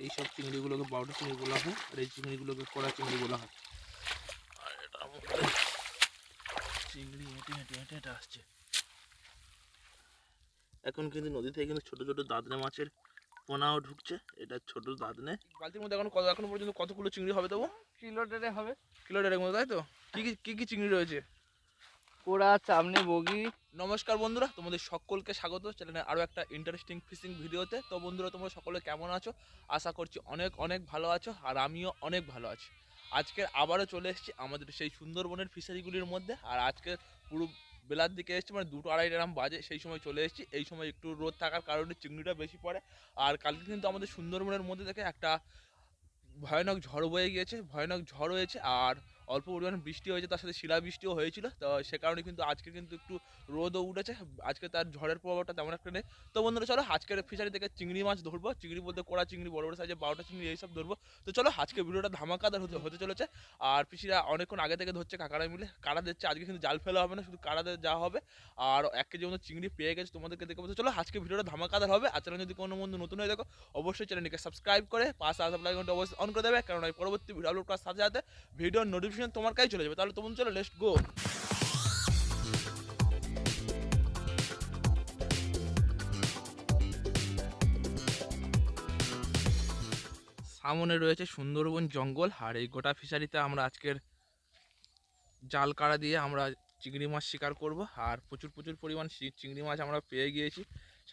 এইসব চিংড়িগুলোকে বাউটা চিংড়ি বলা হয় আর এই চিংড়িগুলোকে কড়া চিংড়ি বলা হয়। আর এটার মধ্যে চিংড়ি হেঁটে হেঁটে হেঁটে হেঁটে আসছে। এখন কিন্তু নদী থেকে কিন্তু ছোট ছোট দাদনে মাছের পোনাও ঢুকছে। এটা ছোট দাদনে বালতির মধ্যে এখন কত এখন পর্যন্ত কতগুলো চিংড়ি হবে তবু? কিলো ডেরে হবে। কিলো দেড়েক মতো তাই তো? কি কি কি কি চিংড়ি রয়েছে? পোড়া চামনি বগি। নমস্কার বন্ধুরা, তোমাদের সকলকে স্বাগত। চ্যানেলে আরও একটা ইন্টারেস্টিং ফিশিং ভিডিওতে তো বন্ধুরা, তোমরা সকলে কেমন আছো? আশা করছি অনেক অনেক ভালো আছো আর আমিও অনেক ভালো আছি। আজকের আবারও চলে এসেছি আমাদের সেই সুন্দরবনের ফিশারিগুলির মধ্যে। আর আজকে পুরো বেলার দিকে এসেছি মানে দুটো আড়াই গ্রাম বাজে, সেই সময় চলে এসেছি। এই সময় একটু রোদ থাকার কারণে চিংড়িটা বেশি পড়ে। আর কালকে কিন্তু আমাদের সুন্দরবনের মধ্যে থেকে একটা ভয়ানক ঝড় বয়ে গিয়েছে, ভয়ানক ঝড় হয়েছে। আর অল্প পরিমাণে বৃষ্টি হয়েছে, তার সাথে শিলা বৃষ্টিও হয়েছিল। তো সে কারণে কিন্তু আজকে কিন্তু একটু রোদও উঠেছে। আজকে তার ঝড়ের প্রভাবটা তেমন একটা নেই। তো বন্ধুরা, চলো আজকের ফিশারি থেকে চিংড়ি মাছ ধরবো। চিংড়ি বলতে কড়া চিংড়ি, বড় বড় সাইজে বারোটা চিংড়ি এইসব ধরবো। তো চলো আজকে ভিডিওটা ধামাকাদার হতে হতে চলেছে। আর পিসিরা অনেকক্ষণ আগে থেকে ধরছে কাকারা মিলে। কাড়া দিচ্ছে আজকে কিন্তু জাল ফেলা হবে না, শুধু কাড়া দিয়ে যাওয়া হবে। আর এক কেজি মতো চিংড়ি পেয়ে গেছে তোমাদেরকে দেখে বলতে। চলো আজকে ভিডিওটা ধামাকাদার হবে। আর যদি কোনো বন্ধু নতুন হয়ে দেখো অবশ্যই চ্যানেলটিকে সাবস্ক্রাইব করে, পাশে আসা লাইকনটা অবশ্যই অন করে দেবে। কারণ পরবর্তী ভিডিও আপলোড করার সাথে সাথে ভিডিওর নোটিফিকেশন তোমার কাছে চলে যাবে। তাহলে তোমরা চলো লেটস গো সামনে রয়েছে সুন্দরবন জঙ্গল, আর এই গোটা ফিশারিতে আমরা আজকের জাল কাড়া দিয়ে আমরা চিংড়ি মাছ শিকার করব, আর প্রচুর প্রচুর পরিমাণ চিংড়ি মাছ আমরা পেয়ে গিয়েছি।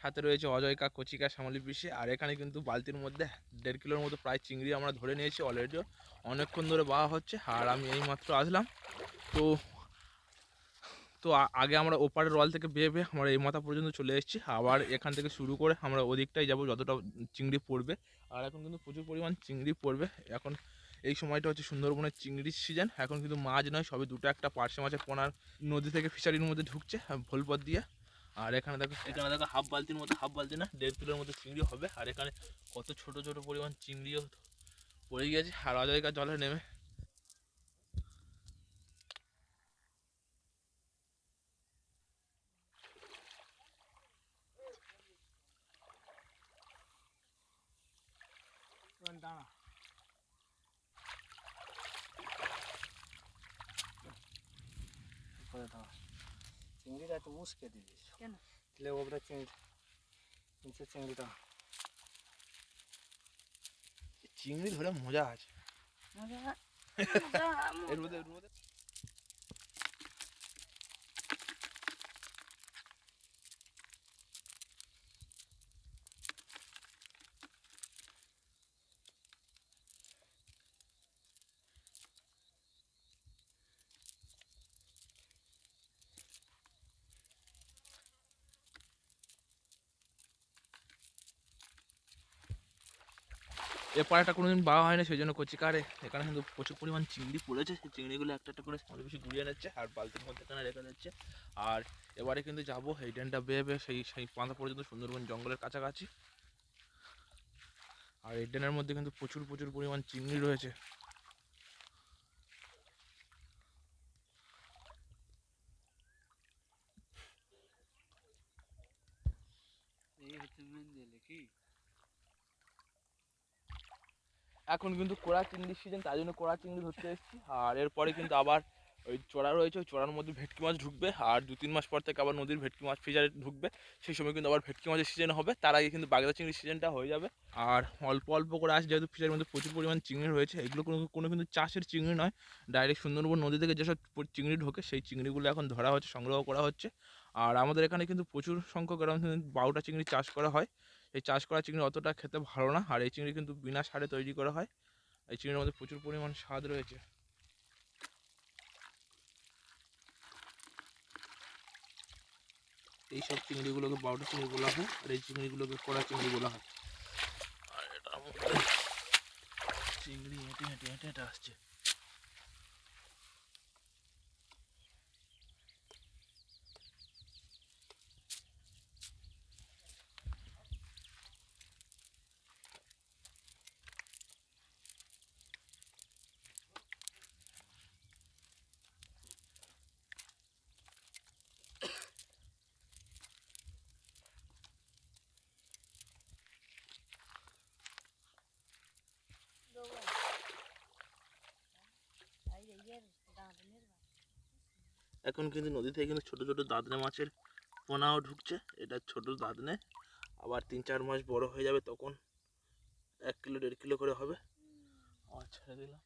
সাথে রয়েছে অজয় অজয়কা কচিকা, শ্যামলি পিসি আর এখানে কিন্তু বালতির মধ্যে দেড় কিলোর মতো প্রায় চিংড়ি আমরা ধরে নিয়েছি অলরেডিও অনেকক্ষণ ধরে বাওয়া হচ্ছে আর আমি এইমাত্র আসলাম। তো তো আগে আমরা ওপারের রল থেকে বেয়ে বেয়ে আমরা এই মাথা পর্যন্ত চলে এসেছি। আবার এখান থেকে শুরু করে আমরা ওদিকটাই যাব যতটা চিংড়ি পড়বে। আর এখন কিন্তু প্রচুর পরিমাণ চিংড়ি পড়বে। এখন এই সময়টা হচ্ছে সুন্দরবনের চিংড়ির সিজন এখন কিন্তু মাছ নয়, সবে দুটো একটা পার্শে মাছের পোনার নদী থেকে ফিশারির মধ্যে ঢুকছে, ভোলপথ দিয়ে। আর এখানে দেখো এখানে দেখো হাফ বালতির মতো হাফ বালতি না দেড় কিলোর মতো চিংড়ি হবে আর এখানে কত ছোট ছোট পরিমাণ চিংড়িও পড়ে গিয়েছে আর অজয়কার জলে নেমে। দাঁড়া। চিংড়িটা একটু উস্কে দিবি কেন? তাহলে ওপরে চিংড়ি নিচে চিংড়িটা চিংড়ি ধরে মজা আছে মজা এর মধ্যে এর মধ্যে এ পাড়াটা কোনোদিন বাওয়া না সেই জন্য কচিকারে এখানে কিন্তু প্রচুর পরিমাণ চিংড়ি পড়েছে, সেই চিংড়িগুলো একটা একটা করে সামনে বেশি ঘুরিয়ে নিচ্ছে আর বালতির মধ্যে এখানে রেখে দিচ্ছে। আর এবারে কিন্তু যাব এই ড্রেনটা বেয়ে বেয়ে, সেই সেই পাঁধা পর্যন্ত সুন্দরবন জঙ্গলের কাছাকাছি। আর এই ড্রেনের মধ্যে কিন্তু প্রচুর প্রচুর পরিমাণ চিংড়ি রয়েছে এই হচ্ছে মেন দিলে কি এখন কিন্তু কোড়া চিংড়ির সিজন তাই জন্য কোড়া চিংড়ি ধরতে এসেছি। আর এরপরে কিন্তু আবার ওই চড়া রয়েছে, ওই চড়ার মধ্যে ভেটকি মাছ ঢুকবে। আর দু তিন মাস পর থেকে আবার নদীর ভেটকি মাছ ফিজারে ঢুকবে। সেই সময় কিন্তু আবার ভেটকি মাছের সিজন হবে। তার আগে কিন্তু বাগদা চিংড়ির সিজনটা হয়ে যাবে। আর অল্প অল্প করে আসে যেহেতু ফিজারের মধ্যে প্রচুর পরিমাণ চিংড়ি রয়েছে, এগুলো কোনো কোনো কিন্তু চাষের চিংড়ি নয়। ডাইরেক্ট সুন্দরবন নদী থেকে যেসব চিংড়ি ঢোকে, সেই চিংড়িগুলো এখন ধরা হচ্ছে, সংগ্রহ করা হচ্ছে। আর আমাদের এখানে কিন্তু প্রচুর সংখ্যক এরকম বারোটা চিংড়ি চাষ করা হয়। এই চাষ করা চিংড়ি অতটা খেতে ভালো না। আর এই চিংড়ি কিন্তু বিনা সারে তৈরি করা হয়। এই চিংড়ির মধ্যে প্রচুর পরিমাণ স্বাদ রয়েছে। এইসব চিংড়িগুলোকে বাউটা চিংড়ি বলা হয়, আর এই চিংড়িগুলোকে কড়া চিংড়ি বলা হয়। আর এটা চিংড়ি, হেঁটে হেঁটে হেঁটে হেঁটে আসছে। এখন কিন্তু নদী থেকে কিন্তু ছোটো ছোটো দাদনে মাছের পোনাও ঢুকছে। এটা ছোট দাদনে আবার তিন চার মাস বড় হয়ে যাবে তখন এক কিলো, দেড় কিলো করে হবে। আবার ছেড়ে দিলাম।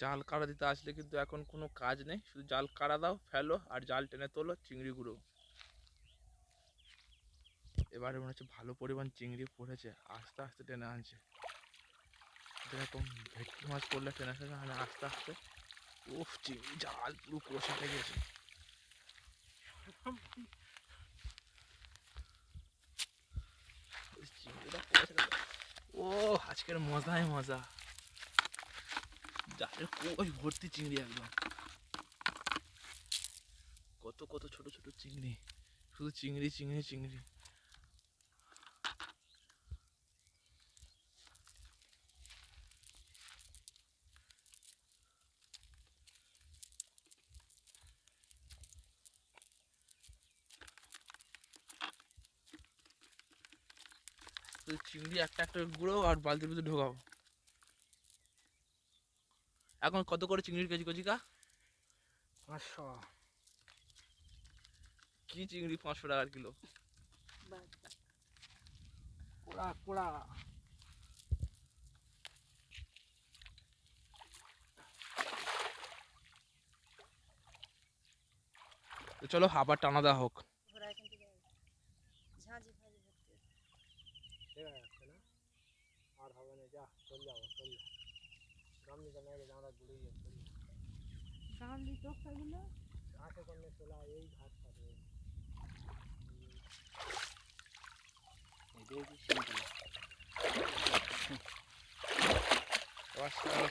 জাল কাড়া দিতে আসলে কিন্তু এখন কোনো কাজ নেই। শুধু জাল কাড়া দাও, ফেলো আর জাল টেনে তোলো, চিংড়ি গুঁড়ো। এবারে মনে হচ্ছে ভালো পরিমাণ চিংড়ি পড়েছে আস্তে আস্তে টেনে আনছে। যেরকম ভেটকি মাছ পড়লে টেনে টেনে আনে আস্তে আস্তে উফ, চিংড়ি জাল পুরো কষাতে গেছে। ও, আজকের মজাই মজা। জালের কোষ ভর্তি চিংড়ি একদম। কত কত ছোট ছোট চিংড়ি। শুধু চিংড়ি চিংড়ি চিংড়ি। চিংড়ি একটা একটা গুঁড়ো আর বালতির ভিতরে ঢোকাবো। এখন কত করে চিংড়ির কেজি কচিকা? পাঁচশো। কি চিংড়ি পাঁচশো টাকার কিলো? কুড়া কুড়া। তো চলো আবার টানা দেওয়া হোক ঘোড়া এখান থেকে ঝাঁঝি ফাঁঝি ধরতে ঠিক আছে না? আর হবে না যা চল যাব চল যা। গামলি তো নেই আমরা ঘুরে গিয়ে চল গামলি টোকরাগুলো ঘাটে করলে চলা এই ঘাট পাবে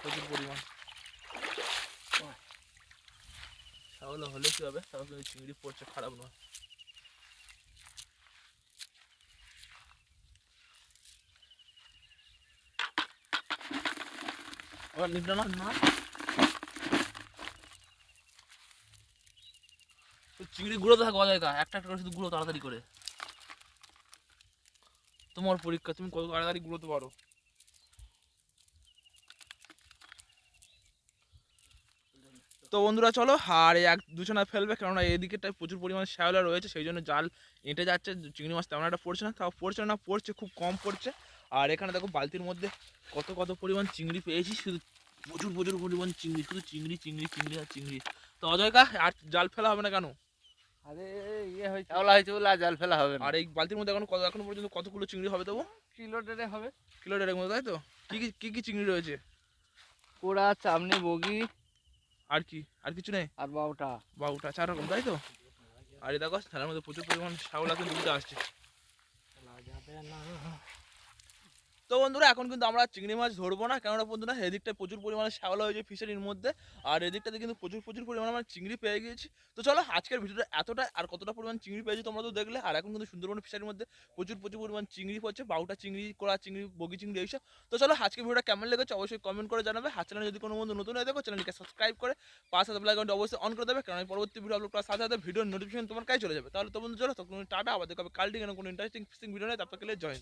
প্রচুর পরিমাণ। শ্যাওলা হলে কি হবে? কিন্তু চিংড়ি পড়ছে খারাপ নয়। নিতে না? না। তো চিংড়ি গুঁড়ো তো থাকো অজায়গা একটা একটা করে শুধু গুঁড়ো তাড়াতাড়ি করে। তোমার পরীক্ষা তুমি কত তাড়াতাড়ি গুঁড়োতে পারো? তো বন্ধুরা চলো আর এক দুজনা ফেলবে কেননা এদিকেটায় প্রচুর পরিমাণে শ্যাওলা রয়েছে সেই জন্য জাল এঁটে যাচ্ছে চিংড়ি মাছ তেমন একটা পড়ছে না তাও পড়ছে না পড়ছে খুব কম পড়ছে। আর এখানে দেখো বালতির মধ্যে কত কত পরিমাণ চিংড়ি পেয়েছি শুধু প্রচুর প্রচুর পরিমাণ চিংড়ি শুধু চিংড়ি চিংড়ি চিংড়ি আর চিংড়ি। তো অজয়কা আর জাল ফেলা হবে না কেন? আরে ইয়ে হয়েছে। শ্যাওলা হয়েছে আর জাল ফেলা হবে না। আর এই বালতির মধ্যে এখন কত এখনও পর্যন্ত কতগুলো চিংড়ি হবে তবু? কিলো ডেড়ে হবে। কিলো মতো তাই তো? কী কী কী কী চিংড়ি রয়েছে? কুড়া চামনি বগি। আর কি? আর কিছু নেই? আর বাউটা। বাবুটা চার রকম তাই তো? আর দেখো মধ্যে প্রচুর পরিমাণ কিন্তু আসছে। যাবে না। তো বন্ধুরা, এখন কিন্তু আমরা চিংড়ি মাছ ধরবো না। কেননা বন্ধুরা এদিকটা প্রচুর পরিমাণে শ্যাওলা হয়েছে ফিশারির মধ্যে। আর এদিকটাতে কিন্তু প্রচুর প্রচুর পরিমাণে আমরা চিংড়ি পেয়ে গিয়েছি। তো চলো, আজকের ভিডিওটা এতটা আর কতটা পরিমাণ চিংড়ি পেয়েছি তোমরা তো দেখলে। আর এখন কিন্তু সুন্দরবন ফিশারির মধ্যে প্রচুর প্রচুর পরিমাণ চিংড়ি পড়ছে। বাউটা চিংড়ি কড়া চিংড়ি, বগি চিংড়ি এইসব। তো চলো আজকে ভিডিওটা কেমন লেগেছে অবশ্যই কমেন্ট করে জানাবে। আর চ্যানেলে যদি কোনো বন্ধু নতুন হয়ে, দেখো চ্যানেলকে সাবস্ক্রাইব করে। পাশে বেল আইকনটা অবশ্যই অন করে দেবে। কারণ পরবর্তী ভিডিও আপলোড করার সাথে সাথে ভিডিওর নোটিফিকেশন তোমার কাছে চলে যাবে। তাহলে তো বন্ধু চলো তখন টাটা। আবার দেখাবে কালটি কেন কোনো ইন্টারেস্টিং ফিসিং ভিডিও নেই তারপর জয়েন